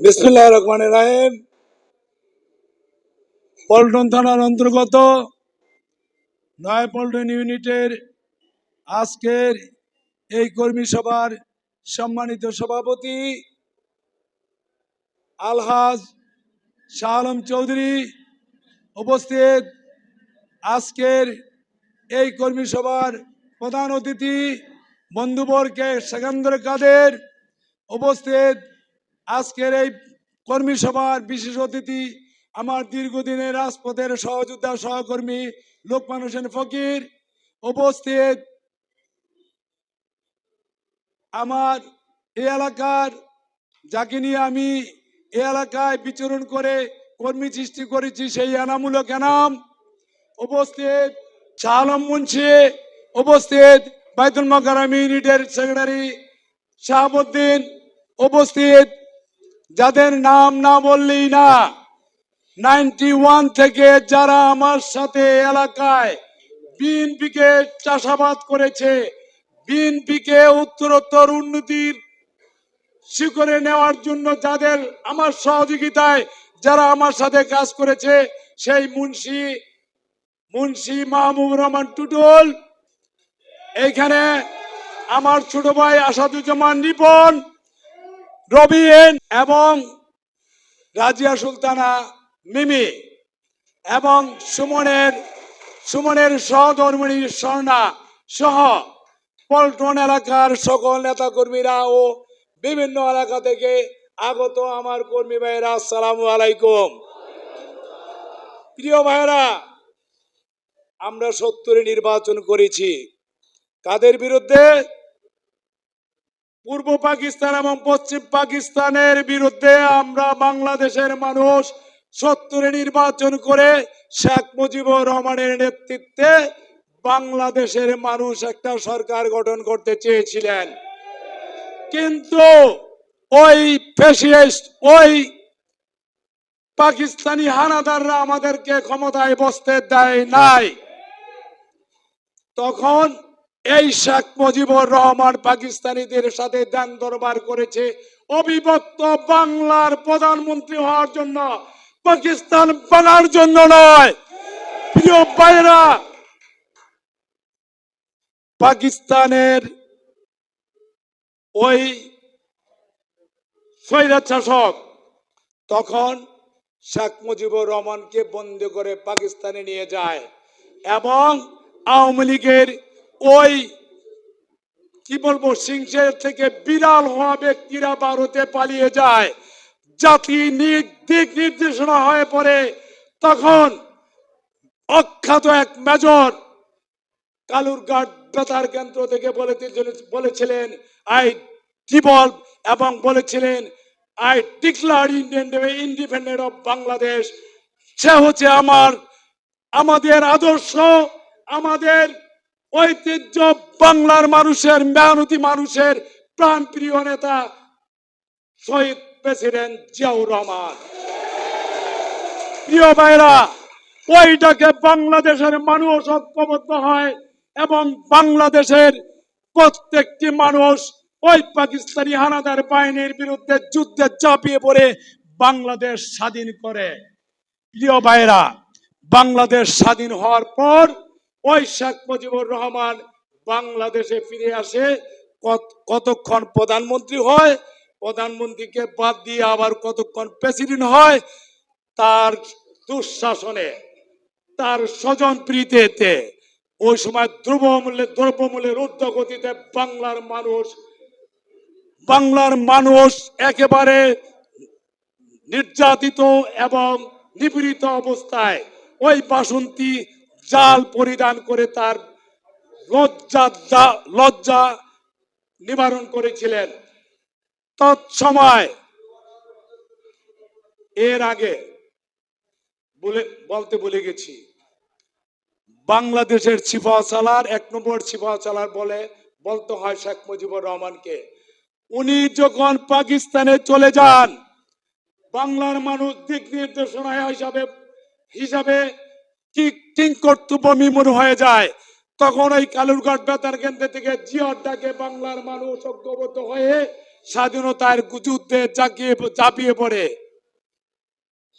বিসমুল্লাহ রহমান রাহিম। পল্টন থানার অন্তর্গত নয় পল্টন ইউনিটের আজকের এই কর্মী সভার সম্মানিত সভাপতি আলহাজ শাহ আলম চৌধুরী উপস্থিত। আজকের এই কর্মী সভার প্রধান অতিথি বন্ধুবরকে সেকেন্দ্র কাদের উপস্থিত আজকের এই কর্মী সভার বিশেষ অতিথি আমার দীর্ঘদিনের রাজপথের সহযোদ্ধা সহকর্মী লোকমান হোসেন ফকির উপস্থিত। আমার এই এলাকার, যাকে নিয়ে আমি এই এলাকায় বিচরণ করে কর্মী সৃষ্টি করেছি সেই এনামূলক এনাম। উপস্থিত শাহ আলম মুন্সি, উপস্থিত বাইতুল মকারাম ইউনিটের সেক্রেটারি শাহাবুদ্দিন, উপস্থিত যাদের নাম না বললেই না। নাইনটি ওয়ান থেকে যারা আমার সাথে এলাকায় বিএনপিকে চাষাবাদ করেছে, বিএনপিকে উত্তরোত্তর উন্নতির শিখরে নেওয়ার জন্য যাদের আমার সহযোগিতায় যারা আমার সাথে কাজ করেছে, সেই মুন্সি মুন্সি মাহবুব রহমান টুটুল। এইখানে আমার ছোট ভাই আসাদুজ্জামান নিপন। রবিন এবং রাজিয়া সুলতানা মিমি এবং সুমনের সুমনের সহধর্মিণী স্বর্ণা সহ পল্টন এলাকার সকল নেতাকর্মীরা ও বিভিন্ন এলাকা থেকে আগত আমার কর্মী ভাইয়েরা, আসসালামু আলাইকুম। প্রিয় ভাইয়েরা, আমরা সত্তরে নির্বাচন করেছি। কাদের বিরুদ্ধে? পূর্ব পাকিস্তান এবং পশ্চিম পাকিস্তানের বিরুদ্ধে আমরা বাংলাদেশের মানুষ সত্তরে নির্বাচন করে শেখ মুজিবুর রহমানের নেতৃত্বে বাংলাদেশের মানুষ একটা সরকার গঠন করতে চেয়েছিলেন। কিন্তু ওই ফেসিস্ট ওই পাকিস্তানি হানাদাররা আমাদেরকে ক্ষমতায় বসতে দেয় নাই। তখন এই শেখ মুজিবুর রহমান পাকিস্তানিদের সাথে দেন দরবার করেছে অবিভক্ত বাংলার প্রধানমন্ত্রী হওয়ার জন্য, পাকিস্তান বানার জন্য নয়। প্রিয় ভাইরা পাকিস্তানের ওই স্বৈরাজ শাসক তখন শেখ মুজিবুর রহমানকে বন্দি করে পাকিস্তানে নিয়ে যায় এবং আওয়ামী লীগের ওই, কি বলব সিংসের থেকে বিড়াল হওয়া ব্যক্তিরা ভারতে পালিয়ে যায়। জাতি দিক নির্দেশনা হয়ে পড়ে, তখন অখ্যাত এক মেজর কালুরঘাট বেতার কেন্দ্র থেকে বলে- বলেছিলেন, আই ডিভলভ এবং বলেছিলেন, I declare independent of Bangladesh. সে হচ্ছে আমার, আমাদের আদর্শ, আমাদের ঐতিহ্য বাংলার মানুষের, মেহনতি মানুষের প্রাণ প্রিয় নেতা শহীদ প্রেসিডেন্ট জিয়াউর রহমান। প্রিয় ভাইরা, ওইটাকে বাংলাদেশের মানুষ ঐক্যবদ্ধ হয় এবং বাংলাদেশের প্রত্যেকটি মানুষ ওই পাকিস্তানি হানাদার বাহিনীর বিরুদ্ধে যুদ্ধে চাপিয়ে পড়ে বাংলাদেশ স্বাধীন করে। প্রিয় ভাইরা, বাংলাদেশ স্বাধীন হওয়ার পর শেখ মুজিবুর রহমান বাংলাদেশে ফিরে আসে, কত- কতক্ষণ প্রধানমন্ত্রী হয়, প্রধানমন্ত্রীকে বাদ দিয়ে আবার কতক্ষণ প্রেসিডেন্ট হয়, তার দুঃশাসনে, তার স্বজন প্রীতিতে, ওই সময় দ্রব্যমূল্যে, দ্রব্যমূল্যের ঊর্ধ্বগতিতে বাংলার মানুষ বাংলার মানুষ একেবারে নির্যাতিত এবং নিপীড়িত অবস্থায়, ওই বাসন্তী জাল পরিধান করে তার লজ্জা লজ্জা নিবারণ করেছিলেন। তৎসময় এর আগে বলে, বলতে ভুলে গেছি, বাংলাদেশের ছিফা সালার এক নম্বর ছিফা সালার বলে বলতে হয় শেখ মুজিবুর রহমানকে, উনি যখন পাকিস্তানে চলে যান, বাংলার মানুষ দিক নির্দেশনা হিসাবে হিসাবে বিমূর হয়ে যায়। তখন ওই কালুরঘাট বেতার কেন্দ্র থেকে ডাকে বাংলার মানুষ ঐক্যবদ্ধ হয়ে স্বাধীনতার যুদ্ধে জাগিয়ে ঝাঁপিয়ে পড়ে।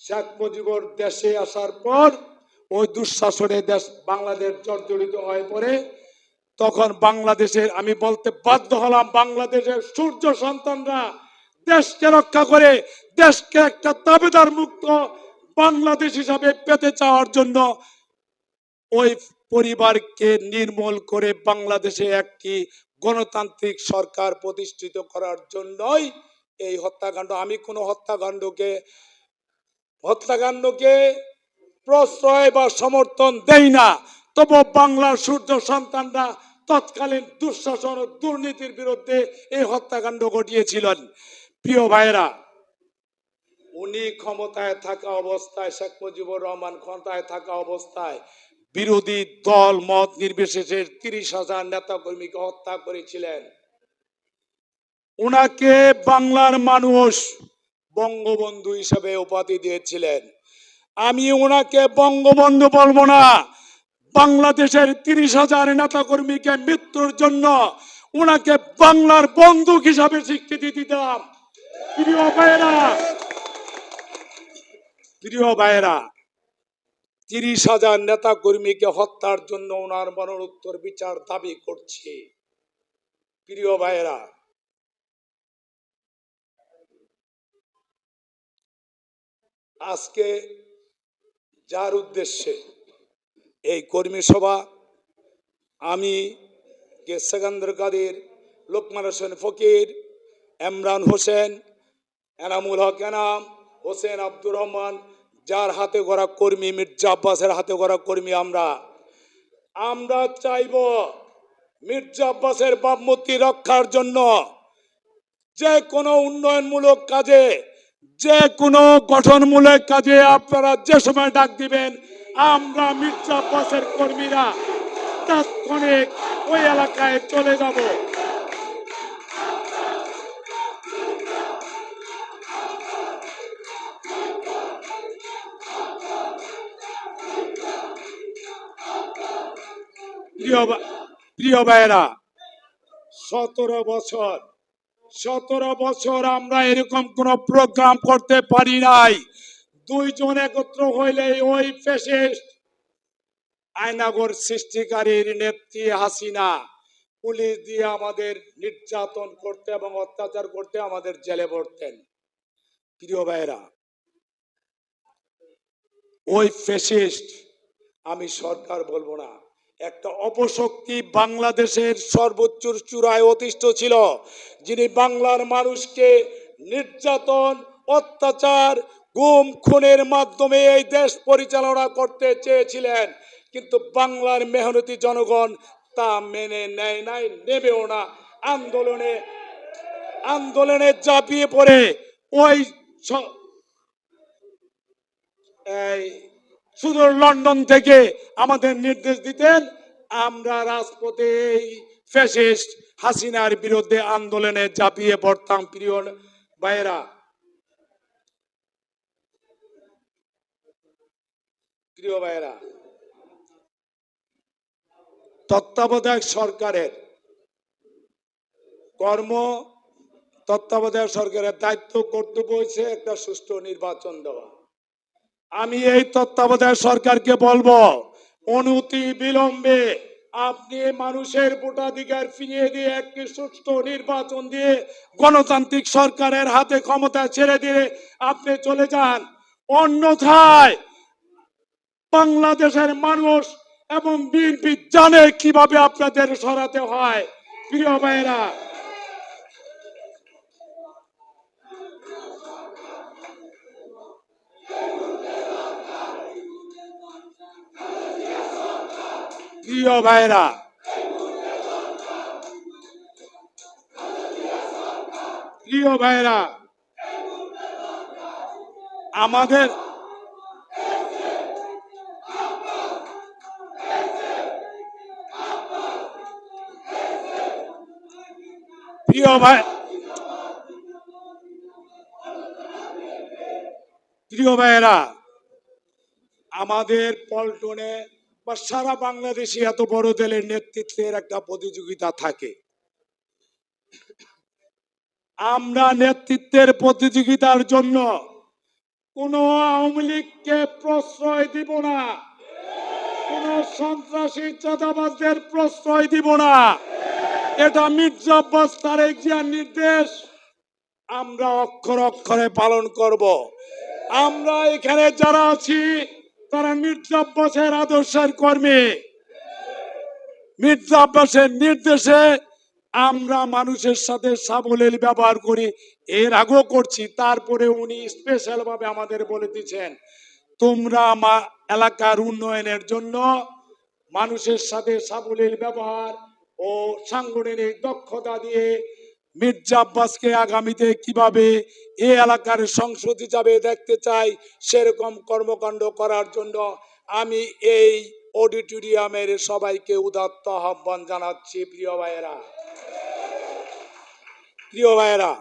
শেখ মুজিবুর দেশে আসার পর ওই দুঃশাসনে দেশ, বাংলাদেশ জর্জরিত হয়ে পড়ে। তখন বাংলাদেশের, আমি বলতে বাধ্য হলাম বাংলাদেশের সূর্য সন্তানরা দেশকে রক্ষা করে, দেশকে একটা দাবেদার মুক্ত বাংলাদেশ হিসাবে পেতে চাওয়ার জন্য ওই পরিবারকে নির্মূল করে বাংলাদেশে একটি গণতান্ত্রিক সরকার প্রতিষ্ঠিত করার জন্যই এই হত্যাকাণ্ড। আমি কোনো হত্যাকাণ্ডকে হত্যাকাণ্ডকে প্রশ্রয় বা সমর্থন দেই না। তবু বাংলার সূর্য সন্তানরা তৎকালীন দুঃশাসন ও দুর্নীতির বিরুদ্ধে এই হত্যাকাণ্ড ঘটিয়েছিলেন। প্রিয় ভাইরা উনি ক্ষমতায় থাকা অবস্থায় শেখ মুজিবুর রহমান ক্ষমতায় থাকা অবস্থায় বিরোধী দল, মত নির্বিশেষে তিরিশ হাজার নেতা কর্মীকে হত্যা করেছিলেন। উনাকে বাংলার মানুষ বঙ্গবন্ধু হিসেবে উপাধি দিয়েছিলেন। আমি ওনাকে বঙ্গবন্ধু বলব না। বাংলাদেশের তিরিশ হাজার নেতা কর্মীকে মৃত্যুর জন্য ওনাকে বাংলার বন্দুক হিসাবে স্বীকৃতি দিতাম। প্রিয় ভাইয়েরা প্রিয় ভাইয়েরা, তিরিশ হাজার নেতা কর্মীকে হত্যার জন্য ওনার মরণোত্তর বিচার দাবি করছি। প্রিয় ভাইয়েরা, আজকে যার উদ্দেশ্যে এই কর্মী সভা, আমি কে কাদের, লোকমান হোসেন ফকির এমরান হোসেন, এনামুল হক এনাম হোসেন আব্দুর রহমান, যার হাতে গড়া কর্মী মির্জা আব্বাসের হাতে গড়া কর্মী আমরা। আমরা চাইব মির্জা আব্বাসের বাপমূর্তি রক্ষার জন্য যে কোনো উন্নয়নমূলক কাজে, যে কোনো গঠনমূলক কাজে আপনারা যে সময় ডাক দিবেন, আমরা মির্জা আব্বাসের কর্মীরা তাৎক্ষণিক ওই এলাকায় চলে যাব। প্রিয় ভা- প্রিয় ভাইয়েরা, সতেরো বছর। সতেরো বছর আমরা এরকম কোন প্রোগ্রাম করতে পারি নাই। দুইজন একত্র হইলে ওই ফেসিস্ট আয়নাগর সৃষ্টিকারীর নেত্রী হাসিনা পুলিশ দিয়ে আমাদের নির্যাতন করতে এবং অত্যাচার করতে আমাদের জেলে পড়তেন প্রিয় ভাইয়েরা, ওই ফেসিস্ট আমি সরকার বলব না একটা অপশক্তি বাংলাদেশের সর্বোচ্চ চূড়ায় অতিষ্ঠ ছিল, যিনি বাংলার মানুষকে নির্যাতন, অত্যাচার, গুম, খুনের মাধ্যমে এই দেশ পরিচালনা করতে চেয়েছিলেন। কিন্তু বাংলার মেহনতি জনগণ তা মেনে নেয় নাই, নেবেও না। আন্দোলনে আন্দোলনে চাপিয়ে পড়ে ওই সুদূর লন্ডন থেকে আমাদের নির্দেশ দিতেন, আমরা রাজপথে ফ্যাসিস্ট হাসিনার বিরুদ্ধে আন্দোলনে ঝাঁপিয়ে পড়তাম, প্রিয় ভাইয়েরা। প্রিয় ভাইয়েরা, তত্ত্বাবধায়ক সরকারের কর্ম, তত্ত্বাবধায়ক সরকারের দায়িত্ব কর্তব্য হচ্ছে একটা সুষ্ঠু নির্বাচন দেওয়া। আমি এই তত্ত্বাবধায়ক সরকারকে বলব, অনতি বিলম্বে আপনি মানুষের ভোটাধিকার ফিরিয়ে দিয়ে একটি সুষ্ঠু নির্বাচন দিয়ে গণতান্ত্রিক সরকারের হাতে ক্ষমতা ছেড়ে দিয়ে আপনি চলে যান। অন্যথায় বাংলাদেশের মানুষ এবং বিএনপি জানে কীভাবে আপনাদের সরাতে হয়। প্রিয় ভাইয়েরা প্রিয় ভাইরা। প্রিয় ভাইরা। আমাদের প্রিয় ভাই প্রিয় ভাইয়েরা আমাদের পল্টনে বা সারা বাংলাদেশে এত বড় দলের নেতৃত্বের একটা প্রতিযোগিতা থাকে। আমরা নেতৃত্বের প্রতিযোগিতার জন্য কোন আওয়ামী লীগকে প্রশ্রয় দিব না। কোন সন্ত্রাসী চাঁদাবাজদের প্রশ্রয় দিব না। এটা মির্জা আব্বাস তারেক নির্দেশ। আমরা অক্ষর অক্ষরে পালন করব। আমরা এখানে যারা আছি তারা মির্জা আদর্শের কর্মী। মির্জা নির্দেশে আমরা মানুষের সাথে সাবলীল ব্যবহার করি, এর আগেও করছি, তারপরে উনি স্পেশাল ভাবে আমাদের বলে দিচ্ছেন, তোমরা মা, এলাকার উন্নয়নের জন্য মানুষের সাথে সাবলীল ব্যবহার ও সাংগঠনিক দক্ষতা দিয়ে মির্জা আব্বাসকে আগামীতে কীভাবে এ এলাকার সংসদ হিসাবে দেখতে চাই সেরকম কর্মকাণ্ড করার জন্য আমি এই অডিটোরিয়ামের সবাইকে উদাত্ত আহ্বান জানাচ্ছি, প্রিয় ভাইয়েরা। প্রিয় ভাইয়েরা,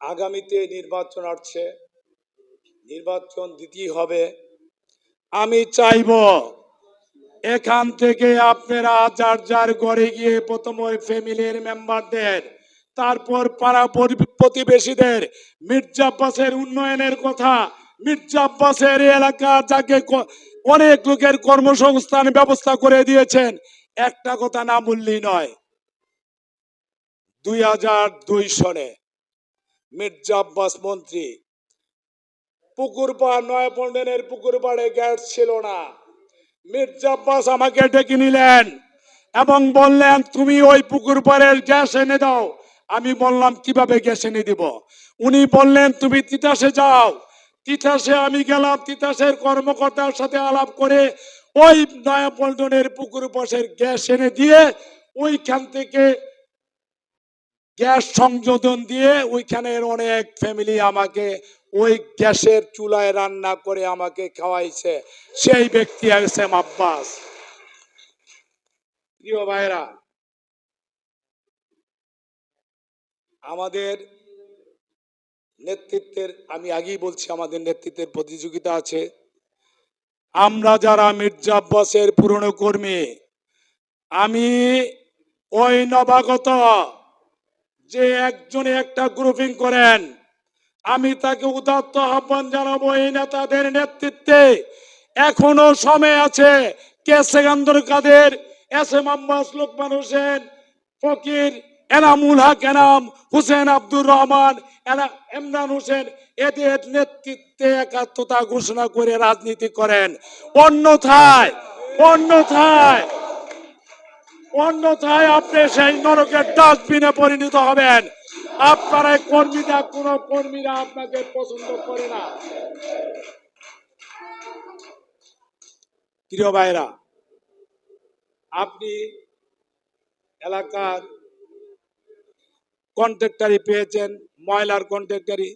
আগামীতে নির্বাচন আসছে, নির্বাচন দিতেই হবে। আমি চাইব এখান থেকে আপনারা যার যার ঘরে গিয়ে প্রথম ওই ফ্যামিলির মেম্বারদের, তারপর পাড়া প্রতিবেশীদের, মির্জা আব্বাসের উন্নয়নের কথা, মির্জা আব্বাসের এই এলাকার যাকে অনেক লোকের কর্মসংস্থান ব্যবস্থা করে দিয়েছেন, একটা কথা না বললেই নয়। দুই হাজার দুই সনে মির্জা আব্বাস মন্ত্রী, পুকুর পাড় নয় পন্ডেনের পুকুর পাড়ে গ্যাস ছিল না। মির্জা আব্বাস আমাকে ডেকে নিলেন এবং বললেন, তুমি ওই পুকুর পাড়ের গ্যাস এনে দাও। আমি বললাম, কীভাবে গ্যাস এনে দিব? উনি বললেন, তুমি তিতাসে যাও। তিতাসে আমি গেলাম, তিতাসের কর্মকর্তার সাথে আলাপ করে ওই নয়াপল্টনের পুকুর পাশের গ্যাস এনে দিয়ে ওইখান থেকে গ্যাস সংযোজন দিয়ে ওইখানের অনেক ফ্যামিলি আমাকে ওই গ্যাসের চুলায় রান্না করে আমাকে খাওয়াইছে। সেই ব্যক্তি এম আব্বাস। প্রিয় ভাইরা আমাদের নেতৃত্বের, আমি আগেই বলছি, আমাদের নেতৃত্বের প্রতিযোগিতা আছে। আমরা যারা মির্জা আব্বাসের পুরনো কর্মী, আমি ওই নবাগত যে একজনে একটা গ্রুপিং করেন আমি তাকে উদাত্ত আহ্বান জানাব এই নেতাদের নেতৃত্বে। এখনও সময় আছে কে সেকান্দর কাদের, এস এম আব্বাস লোকমান হোসেন, ফকির, এনামুল হক এনাম, হুসেন আব্দুর রহমান, এনা- ইমরান হোসেন, এদের নেতৃত্বে একাত্মতা ঘোষণা করে রাজনীতি করেন। অন্যথায় অন্যথায় অন্যথায় আপনি সেই নরকের ডাস্টবিনে পরিণত হবেন। আপনারা কর্মীরা, কোন কর্মীরা আপনাকে পছন্দ করে না। প্রিয় ভাইরা, আপনি এলাকার কন্ট্রাক্টারি পেয়েছেন, ময়লার কন্ট্রাক্টারি।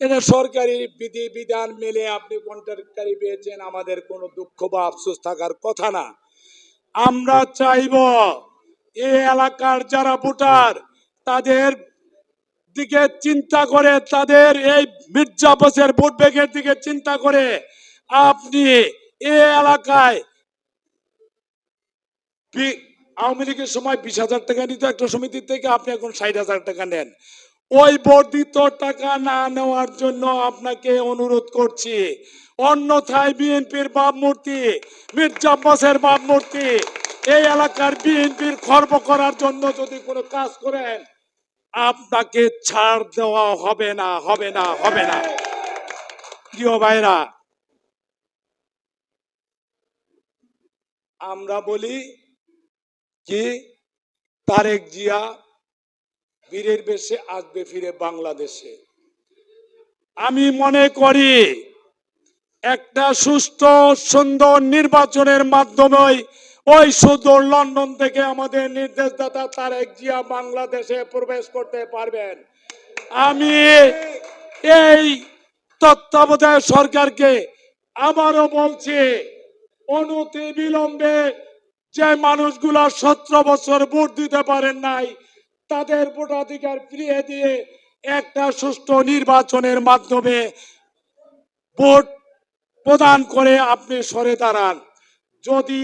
এটা সরকারি বিধি, বিধান মেলে আপনি কন্ট্রাক্টারি পেয়েছেন, আমাদের কোনো দুঃখ বা আফসোস থাকার কথা না। আমরা চাইব, এই এলাকার যারা ভোটার, তাদের দিকে চিন্তা করে তাদের এই মির্জা আব্বাসের ভোট ব্যাগের দিকে চিন্তা করে আপনি এ এলাকায় আওয়ামী লীগের সময় বিশ হাজার টাকা নিত একটা সমিতির থেকে আপনি এখন ষাট হাজার টাকা নেন। ওই বর্ধিত টাকা না নেওয়ার জন্য আপনাকে অনুরোধ করছি। অন্যথায় বিএনপির ভাবমূর্তি, মির্জা আব্বাসের ভাবমূর্তি, এই এলাকার বিএনপির খর্ব করার জন্য যদি কোনো কাজ করেন আপনাকে ছাড় দেওয়া হবে না হবে না হবে না। প্রিয় ভাইরা, আমরা বলি কি তারেক জিয়া বীরের বেশে আসবে ফিরে বাংলাদেশে। আমি মনে করি একটা সুস্থ সুন্দর নির্বাচনের মাধ্যমে ওই সুদূর লন্ডন থেকে আমাদের নির্দেশদাতা তারেক জিয়া বাংলাদেশে প্রবেশ করতে পারবেন। আমি এই তত্ত্বাবধায়ক সরকারকে আবারও বলছি, অনতি বিলম্বে যে মানুষগুলা সতেরো বছর ভোট দিতে পারেন নাই, তাদের ভোটাধিকার ফিরিয়ে দিয়ে একটা সুষ্ঠু নির্বাচনের মাধ্যমে ভোট প্রদান করে আপনি সরে দাঁড়ান। যদি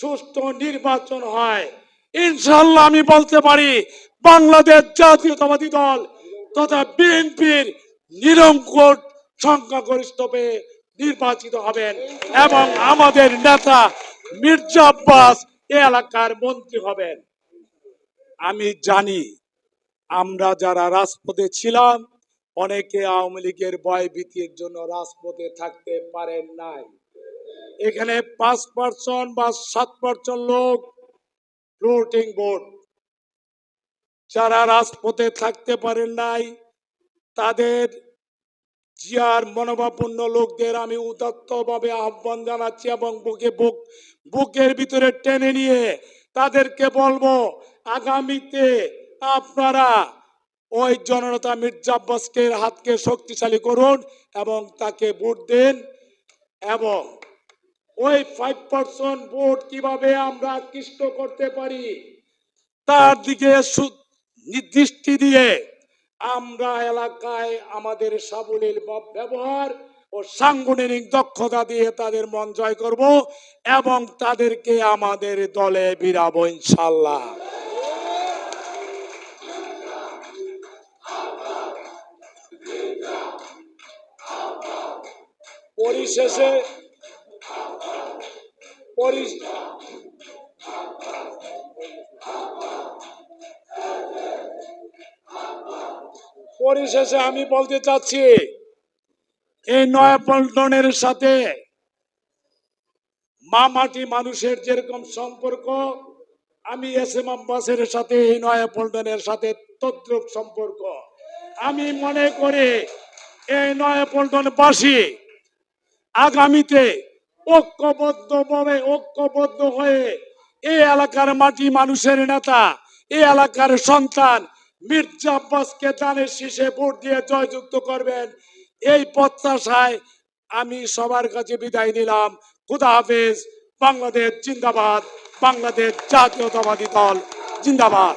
সুষ্ঠু নির্বাচন হয়। ইনশাল্লাহ আমি বলতে পারি, বাংলাদেশ জাতীয়তাবাদী দল তথা বিএনপির নিরঙ্কুট সংখ্যাগরিষ্ঠ পেয়ে নির্বাচিত হবেন এবং আমাদের নেতা মির্জা আব্বাস এ এলাকার মন্ত্রী হবেন। আমি জানি আমরা যারা রাজপথে ছিলাম, অনেকে আওয়ামী লীগের ভয় ভীতির জন্য রাজপথে থাকতে পারেন নাই। এখানে পাঁচ পার্সেন্ট বা সাত পার্সেন্ট লোক ফ্লোটিং বোর্ড। যারা রাজপথে থাকতে পারেন নাই, তাদের জিয়ার মনোভাবপূর্ণ লোকদের আমি উদাত্ত ভাবে আহ্বান জানাচ্ছি এবং বুকে বুক, বুকের ভিতরে টেনে নিয়ে তাদেরকে বলব, আগামীতে আপনারা ওই জননেতা মির্জা হাতকে শক্তিশালী করুন এবং তাকে ভোট দেন এবং ওই ফাইভ পার্সেন্ট ভোট কীভাবে আমরা আকৃষ্ট করতে পারি? তার দিকে দৃষ্টি দিয়ে আমরা এলাকায় আমাদের সাবলীল ব্যবহার ও সাংগঠনিক দক্ষতা দিয়ে তাদের মন জয় করব এবং তাদেরকে আমাদের দলে বিরাবো ইনশাল্লাহ পরিশেষে পরি- পরিশেষে আমি বলতে চাচ্ছি, এই নয়াপল্টনের সাথে মামাটি মানুষের যেরকম সম্পর্ক, আমি এস এম আব্বাসের সাথে এই নয়াপল্টনের সাথে তদ্রুপ সম্পর্ক। আমি মনে করি, এই নয়াপল্টনবাসী আগামীতে ঐক্যবদ্ধভাবে, ঐক্যবদ্ধ হয়ে এই এলাকার মাটি মানুষের নেতা এই এলাকার সন্তান মির্জা আব্বাসকে দানের শীষে ভোট দিয়ে জয়যুক্ত করবেন। এই প্রত্যাশায় আমি সবার কাছে বিদায় নিলাম। খুদা হাফেজ, বাংলাদেশ জিন্দাবাদ, বাংলাদেশ জাতীয়তাবাদী দল, জিন্দাবাদ।